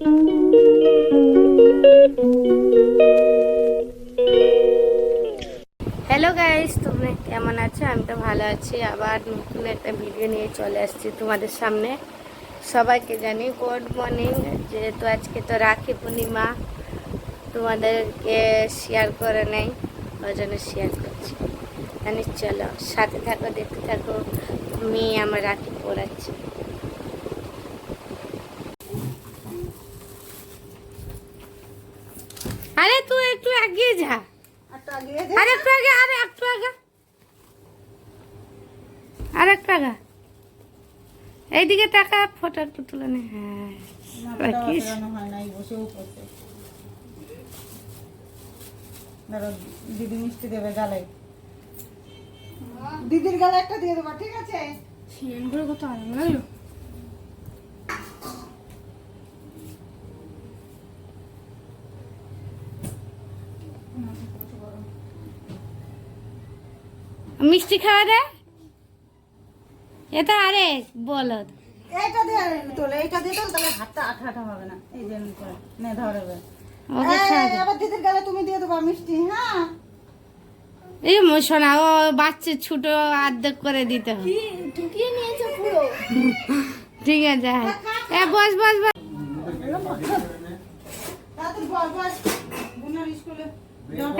Hello guys তোমরা কেমন আছো? আমি তো ভালো আছি। আবার নতুন একটা ভিডিও নিয়ে চলে আসছি তোমাদের সামনে। সবাইকে জানি গুড মর্নিং যেহেতু আজকে তো রাখি পূর্ণিমা, তোমাদেরকে শেয়ার করে নেই, ওই জন্য শেয়ার করছি। জানিস, চলো সাথে থাকো, দেখতে থাকো। মেয়ে আমার রাখি পড়াচ্ছি আরে তুই একটু এগিয়ে যা। আর একটু আগে আর একটু আগে। আর একটু আগে। এইদিকে টাকা ফটো একটু তুলে নে। হ্যাঁ দিদি মিষ্টি দেবে গালে। দিদির গালে একটা দিয়ে দেবো ঠিক আছে? কত আরাম লাগল মিষ্টি খাওয়া দে এটা আরে বলদ এইটা দিয়ে তোলে এইটা দিয়ে তোলে তাহলে হাতটা আঠা আঠা হবে না। এই যে এমনি করে নে ধরবে এবার। দিদির গালে তুমি দিয়ে দেবো মিষ্টি হ্যাঁ? এই মোশনা ও বাচ্চা ছোট অর্ধেক করে দিতে হবে। ঢুকিয়ে নিয়েছে পুরো? ঠিক আছে হ্যাঁ। এ বস বস বস।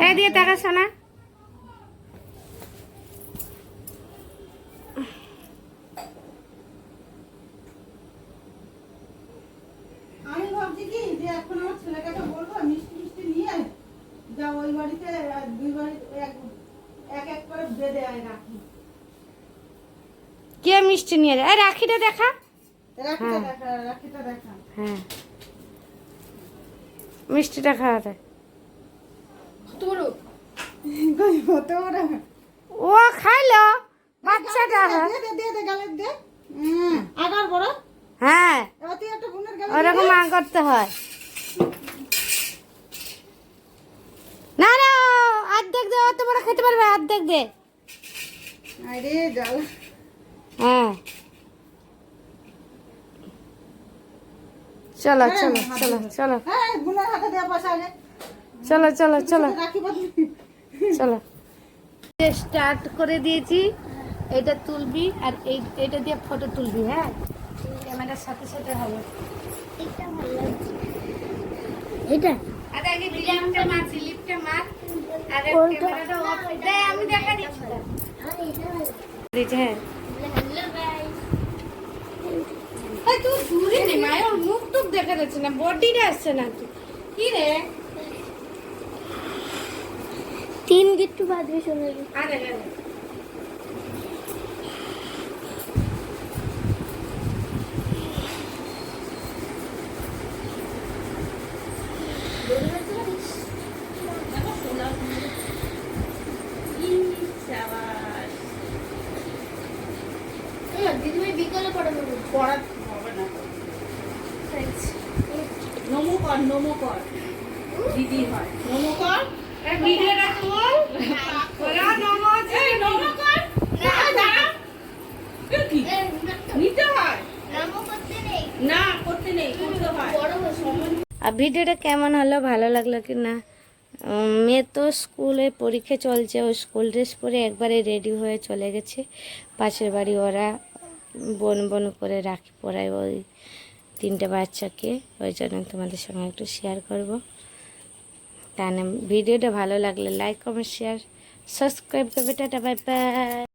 এই দিয়ে টাকা শোনা আমি ভাবছি কি যে এখন আমার ছেলেকে বলব মিষ্টি মিষ্টি নিয়ে যা ওই বাড়িতে দুই বাড়ি এক এক এক করে বেঁধে আয় রাখি। কে মিষ্টি নিয়ে যায়? রাখিটা দেখা। রাখিটা হ্যাঁ। দেখা রাখিটা দেখা। হ্যাঁ। মিষ্টিটা খাওয়া দেয় কই ও খাইলো। বাচ্চাটা দে দে দে দে গালে দে। আগার বড়। হ্যাঁ। গালে ওরকম আ করতে হয় না না অর্ধেক দে অত বড় খেতে পারবে অর্ধেক দে। আরে জাল হ্যাঁ। চলো চলো চলো চলো। হ্যাঁ হাতে দেওয়া পয়সা আগে। চলো চলো চলো। চলো। স্টার্ট করে দিয়েছি এটা তুলবি আর এই এটা দিয়ে ফটো তুলবি হ্যাঁ? ক্যামেরার সাথে সাথে হবে। এটা আরে আগে লিপটা মার লিপটা মার। আরে ক্যামেরাটা অফ দে দিচ্ছে হ্যাঁ মুখ টুক দেখা যাচ্ছে না বডিটা আসছে না তুই কি রে তিন গিট্টু বাঁধবে সোনালি আরে আরে দিদিভাই বিকালে পড়াবো। পড়া হবে না। নমো কর নমো কর। দিদি হয়। নমো কর। ভিডিওটা তুল ওরা নমজ এই নমো কর। দাঁড়া, দাঁড়া। কি? নিতে হয়। নামও করতে নেই। না করতে নেই করতে হয়। বড় আর ভিডিওটা কেমন হলো ভালো লাগল কি না? মেয়ে তো স্কুলে পরীক্ষা চলছে ও স্কুল ড্রেস পরে একবারে রেডি হয়ে চলে গেছে। পাশের বাড়ি ওরা বন বন করে রাখি পড়াই ওই তিনটে বাচ্চাকে, ওই জন্য তোমাদের সঙ্গে একটু শেয়ার করব। তাহলে ভিডিওটা ভালো লাগলে লাইক কমেন্ট শেয়ার সাবস্ক্রাইব করবে। Tata bye bye